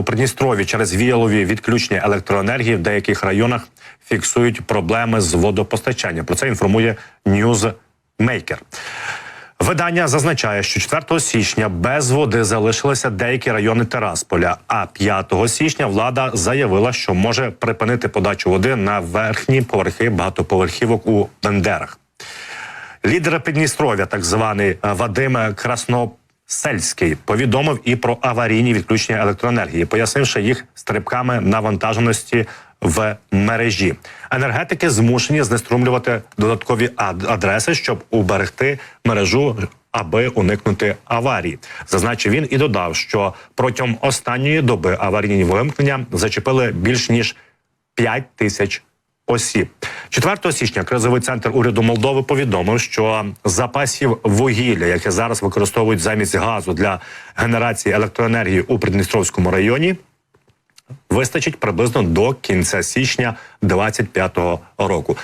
У Придністрові через віялові відключення електроенергії в деяких районах фіксують проблеми з водопостачанням. Про це інформує Newsmaker. Видання зазначає, що 4 січня без води залишилися деякі райони Терасполя. А 5 січня влада заявила, що може припинити подачу води на верхні поверхи багатоповерхівок у Бендерах. Лідер Придністров'я, так званий Вадим Красносельський, повідомив і про аварійні відключення електроенергії, пояснивши їх стрибками навантаженості в мережі. Енергетики змушені знеструмлювати додаткові ад- адреси, щоб уберегти мережу. Аби уникнути аварії, зазначив він і додав, що протягом останньої доби аварійні вимкнення зачепили більш ніж 5 тисяч осіб. 4 січня кризовий центр уряду Молдови повідомив, що запасів вугілля, яке зараз використовують замість газу для генерації електроенергії у Придністровському районі, вистачить приблизно до кінця січня 25-го року.